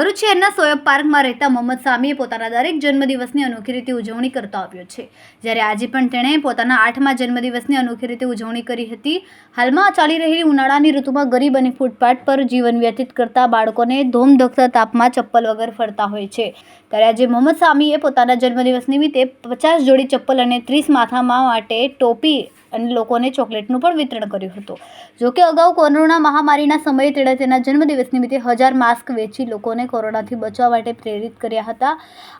ભરૂચ શહેરના સોયબ પાર્કમાં રહેતા મોહમ્મદ સામીએ પોતાના દરેક જન્મદિવસની અનોખી રીતે ઉજવણી કરતો આવ્યો છે. જ્યારે આજે પણ તેણે પોતાના આઠમા જન્મદિવસની અનોખી રીતે ઉજવણી કરી હતી. હાલમાં ચાલી રહેલી ઉનાળાની ઋતુમાં ગરીબ અને ફૂટપાથ પર જીવન વ્યતીત કરતા બાળકોને ધોમધખતા તાપમાં ચપ્પલ વગર ફરતા હોય છે. ત્યારે આજે મોહમ્મદ સામીએ પોતાના જન્મદિવસ નિમિત્તે પચાસ જોડી ચપ્પલ અને ત્રીસ માથામાં માટે ટોપી અને લોકોને ચોકલેટનું પણ વિતરણ કર્યું હતું. જોકે અગાઉ કોરોના મહામારીના સમયે તેણે તેના જન્મદિવસ નિમિત્તે હજાર માસ્ક વેચી લોકોને કોરોનાથી બચવા માટે પ્રેરિત કર્યા હતા.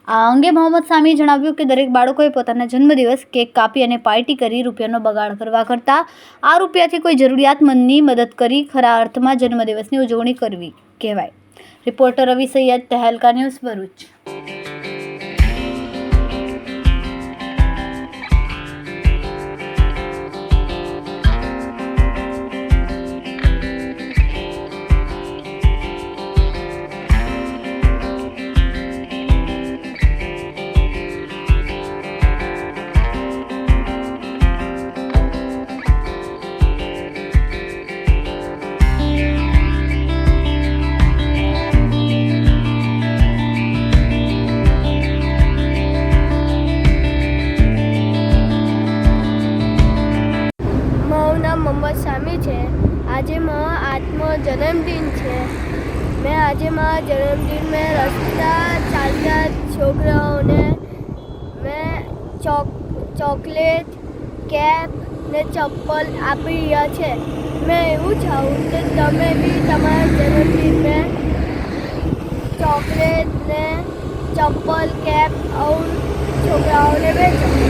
આ અંગે મોહમ્મદ સામીએ જણાવ્યું કે દરેક બાળકોએ પોતાના જન્મદિવસ કેક કાપી અને પાર્ટી કરી રૂપિયાનો બગાડ કરવા કરતાં આ રૂપિયાથી કોઈ જરૂરિયાતમંદની મદદ કરી ખરા અર્થમાં જન્મદિવસની ઉજવણી કરવી કહેવાય. Reporter Ravi Saiyed Tehelka news Bharuch. Mohammad છે. આજે મારો આઠમો જન્મદિન છે. મેં આજે મારા જન્મદિન મેં રસ્તા ચાલતા છોકરાઓને મેં ચોક, ચોકલેટ કેપ ને ચપ્પલ આપી રહ્યા છે. મેં એવું ચાહું કે તમે બી તમારા જન્મદિનને ચોકલેટ ને ચપ્પલ કેપ આવું છોકરાઓને વેચો.